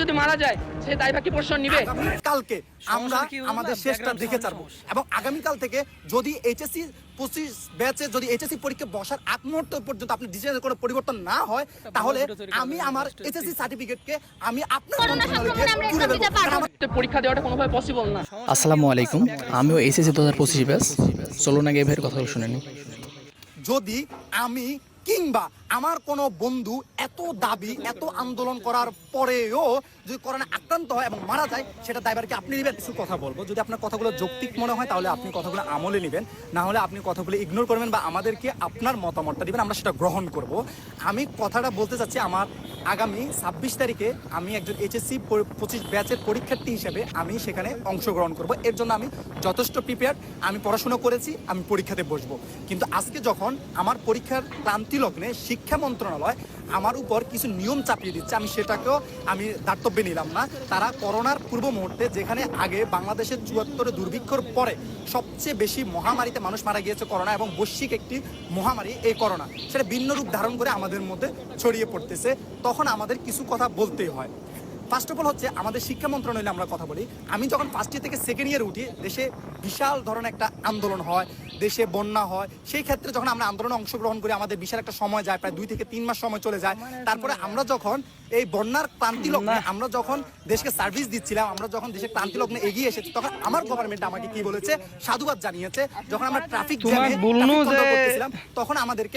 যদি মারা যায় সে দায়ভার কি প্রশ্ন নিবে। কালকে আমরা আমাদের শেষটা দেখে ছাড়বো। এবং আগামীকাল থেকে যদি এইচএসসি পঁচিশ ব্যাচে যদি এইচএসসি পরীক্ষা বসার আগ মুহূর্ত পর্যন্ত আপনি ডিসিশনের কোনো পরিবর্তন না হয় তাহলে আমি আমার এইচএসসি সার্টিফিকেটকে আমি আপনার পরীক্ষা দেওয়াটা কোনোভাবে পসিবল না। আসসালামু আলাইকুম। আমিও এসএসসি দু হাজার পঁচিশ ব্যাস চলুন আগে এর কথাগুলো শুনে নিই। যদি আমি কিংবা আমার কোনো বন্ধু এত দাবি, এত আন্দোলন করার পরেও যদি করোনা আক্রান্ত হয় এবং মারা যায়, সেটা দায়ভারকে আপনি নেবেন। কিছু কথা বলব। যদি আপনার কথাগুলো যৌক্তিক মনে হয়, তাহলে আপনি কথাগুলো আমলে নেবেন। না হলে আপনি কথাগুলো ইগনোর করবেন বা আমাদেরকে আপনার মতামতটা দিবেন, আমরা সেটা গ্রহণ করব। আমি কথাটা বলতে চাচ্ছি, আমার আগামী ছাব্বিশ তারিখে আমি একজন এইচএসসি পঁচিশ ব্যাচের পরীক্ষার্থী হিসেবে আমি সেখানে অংশগ্রহণ করব। এর জন্য আমি যথেষ্ট প্রিপেয়ার আমি পড়াশোনা করেছি, আমি পরীক্ষাতে বসবো। কিন্তু আজকে যখন আমার পরীক্ষার ক্লান্তি লগ্নে শিক্ষা মন্ত্রণালয় আমার উপর কিছু নিয়ম চাপিয়ে দিচ্ছে। আমি সেটাকেও আমি দার্তব্যে নিলাম না। তারা করোনার পূর্ব মুহূর্তে যেখানে আগে বাংলাদেশের চুয়াত্তরে দুর্ভিক্ষর পরে সবচেয়ে বেশি মহামারীতে মানুষ মারা গিয়েছে করোনা এবং বৈশ্বিক একটি মহামারী এই করোনা। সেটা ভিন্ন রূপ ধারণ করে আমাদের মধ্যে ছড়িয়ে পড়তেছে। তখন আমাদের কিছু কথা বলতেই হয়। ফার্স্ট অফ অল হচ্ছে আমাদের শিক্ষা মন্ত্রণালয়ে আমরা কথা বলি। আমি যখন ফার্স্ট ইয়ার থেকে সেকেন্ড ইয়ারে উঠি দেশে বিশাল ধরনের একটা আন্দোলন হয় দেশে বন্যা হয়। সেই ক্ষেত্রে যখন আমরা আন্দোলনে অংশগ্রহণ করি আমাদের বিশাল একটা সময় যায় প্রায় দুই থেকে তিন মাস সময় চলে যায়। তারপরে আমরা যখন এই বন্যার ক্রান্তি লগ্নে আমরা যখন দেশকে সার্ভিস দিচ্ছিলাম আমরা যখন দেশের ক্রান্তি লগ্নে এগিয়ে এসেছি তখন আমার গভর্নমেন্ট আমাকে কি বলেছে? সাধুবাদ জানিয়েছে। যখন আমরা ট্রাফিক বলনু তখন আমাদেরকে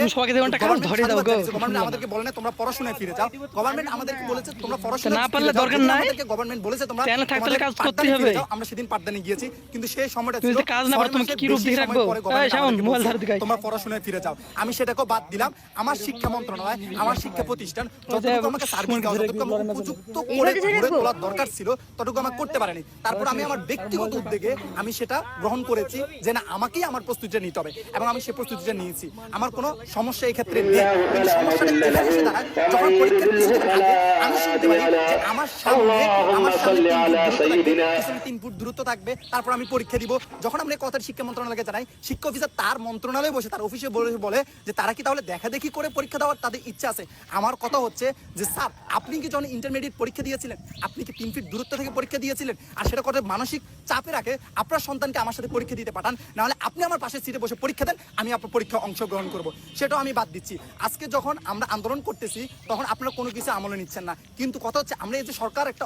আমাদেরকে বলে না তোমরা পড়াশোনায় ফিরে যাও। গভর্নমেন্ট আমাদেরকে বলেছে তোমরা পড়াশোনা দরকার নাই। গভর্নমেন্ট বলেছে তোমরা চ্যানেল থাকতে কাজ ফিরে হবে। আমরা সেদিন পাঠদানে গিয়েছি কিন্তু সেই সময়টা তুমি ছিল কাজ না পারো, তোমাকে কি রূপ সময় রাখব? এই, শাওন, মোবাইল ধারে দিকে তোমরা পড়াশোনায় ফিরে যাও। আমি সেটাকেও বাদ দিলাম। আমার শিক্ষা মন্ত্রণালয় আমার শিক্ষা প্রতিষ্ঠান যতটুকু আমাকে সার্ভিস দেওয়া যতটুকু আমাকে উপযুক্ত করে গড়ে তোলার দরকার ছিল ততটুকু আমাকে করতে পারেনি। তারপর আমি আমার ব্যক্তিগত উদ্যোগে আমি সেটা গ্রহণ করেছি যে না আমাকেই আমার প্রস্তুতিটা নিতে হবে। এবং আমি সেই প্রস্তুতিটা নিয়েছি। আমার কোনো সমস্যা এই ক্ষেত্রে নেই। কিন্তু সমস্যাটা এখানে এসে দাঁড়ায় যখন পরীক্ষার কিছুদিন আগে আমি শুনতে পারি যে আমার সামনে আমার সামনে তিন ফুট দূরত্ব থাকবে, তিন ফুট দূরত্ব থাকবে। তারপর আমি পরীক্ষা দিব। যখন আমরা কথাটা শিক্ষা মন্ত্রণালয়কে জানাই শিক্ষা অফিসার তার মন্ত্রণালয়ে বসে তার অফিসে বলে যে তারা কি তাহলে দেখা দেখি করে পরীক্ষা দেওয়ার তাদের ইচ্ছা আছে? আমার কথা হচ্ছে যে স্যার আপনি কি যখন ইন্টারমিডিয়েট পরীক্ষা দিয়েছিলেন আপনি কি তিন ফিট দূরত্ব থেকে পরীক্ষা দিয়েছিলেন? আর সেটা মানসিক চাপে রাখে আপনার সন্তানকে আমার সাথে পরীক্ষা দিতে পাঠান। নাহলে আপনি আমার পাশের সিটে বসে পরীক্ষা দেন আমি আপনার পরীক্ষা অংশগ্রহণ করব। সেটাও আমি বাদ দিচ্ছি। আজকে যখন আমরা আন্দোলন করতেছি তখন আপনারা কোনো কিছু আমলে নিচ্ছেন না। কিন্তু কথা হচ্ছে আমরা এই যে সরকার একটা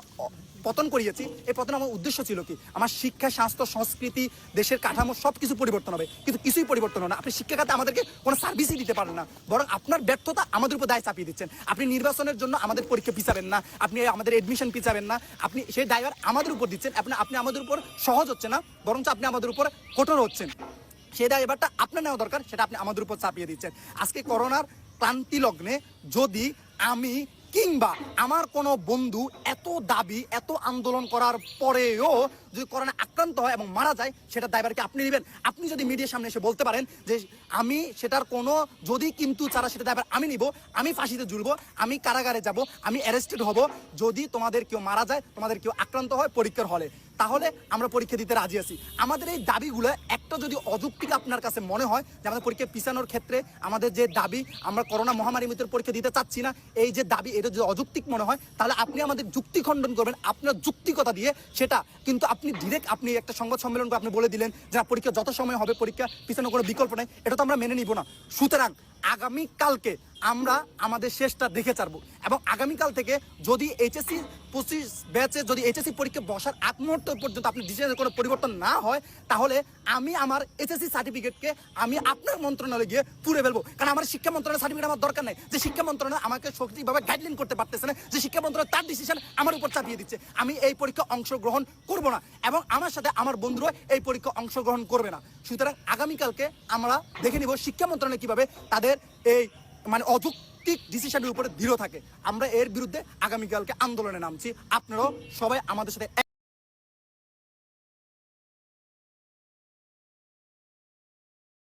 পতন করিয়েছি। এই পতন আমার উদ্দেশ্য ছিল কি? আমার শিক্ষা, স্বাস্থ্য, সংস্কৃতি, দেশের কাঠামো সব কিছু পরিবর্তন হবে। কিন্তু কিছুই পরিবর্তন হবে না। আপনি শিক্ষা খাতে আমাদেরকে কোনো সার্ভিসই দিতে পারেন না। বরং আপনার ব্যর্থতা আমাদের উপর দায় চাপিয়ে দিচ্ছেন। আপনি নির্বাচনের জন্য আমাদের পরীক্ষা পিছাবেন না। আপনি আমাদের এডমিশন পিছাবেন না। আপনি সেই দায়ভার আমাদের উপর দিচ্ছেন। আপনি আপনি আমাদের উপর সহজ হচ্ছে না। বরঞ্চ আপনি আমাদের উপর কঠোর হচ্ছেন। সেই দায়ভারটা আপনার নেওয়া দরকার। সেটা আপনি আমাদের উপর চাপিয়ে দিচ্ছেন। আজকে করোনার ক্লান্তি লগ্নে যদি আমি কিংবা আমার কোনো বন্ধু এত দাবি এত আন্দোলন করার পরেও যদি করোনা আক্রান্ত হয় এবং মারা যায়, সেটা দায়ভারকে আপনি নেবেন। আপনি যদি মিডিয়ার সামনে এসে বলতে পারেন যে, আমি সেটার কোনো, যদি কিন্তু ছাড়া সেটা দায়ভার আমি নিব, আমি ফাঁসিতে ঝুলবো, আমি কারাগারে যাব, আমি অ্যারেস্টেড হব, যদি তোমাদের কেউ মারা যায়, তোমাদের কেউ আক্রান্ত হয়, পরীক্ষার হলে। তাহলে আমরা পরীক্ষা দিতে রাজি আছি। আমাদের এই দাবিগুলো একটা যদি অযৌক্তিক আপনার কাছে মনে হয়, যে আমাদের পরীক্ষা পিছানোর ক্ষেত্রে আমাদের যে দাবি, আমরা করোনা মহামারীর ভিতরে পরীক্ষা দিতে চাচ্ছি না, এই যে দাবি, এটা যদি অযৌক্তিক মনে হয়, তাহলে আপনি আমাদের যুক্তি খণ্ডন করবেন, আপনার যুক্তিকতা দিয়ে সেটা। কিন্তু আপনি ডিরেক্ট আপনি একটা সংবাদ সম্মেলন আপনি বলে দিলেন যে পরীক্ষা যত সময় হবে, পরীক্ষা পিছনে কোনো বিকল্প নেই, এটা তো আমরা মেনে নিব না। সুতরাং আগামী কালকে আমরা আমাদের শেষটা দেখে ছাড়বো। এবং আগামীকাল থেকে যদি এইচএসসি পঁচিশ ব্যাচে যদি এইচএসসি পরীক্ষা বসার আগ মুহূর্ত পর্যন্ত আপনি ডিসিশনের কোনো পরিবর্তন না হয়, তাহলে আমি আমার এইচএসসি সার্টিফিকেটকে আমি আপনার মন্ত্রণালয়ে গিয়ে পুরে ফেলব। কারণ আমার শিক্ষা মন্ত্রণালয় সার্টিফিকেট আমার দরকার নেই। যে শিক্ষা মন্ত্রণালয় আমাকে সঠিকভাবে গাইডলাইন করতে পারতেছে না, যে শিক্ষা মন্ত্রণালয় তার ডিসিশন আমার উপর চাপিয়ে দিচ্ছে। আমি এই পরীক্ষা অংশগ্রহণ করব না। এবং আমার সাথে আমার বন্ধুরা এই পরীক্ষা অংশগ্রহণ করবে না। সুতরাং আগামীকালকে আমরা দেখে নিব শিক্ষা মন্ত্রণালয় কীভাবে তাদের এই মানে অযৌক্তিক ডিসিশনের উপরে দৃঢ় থাকে। আমরা এর বিরুদ্ধে আগামীকালকে আন্দোলনে নামছি। আপনারাও সবাই আমাদের সাথে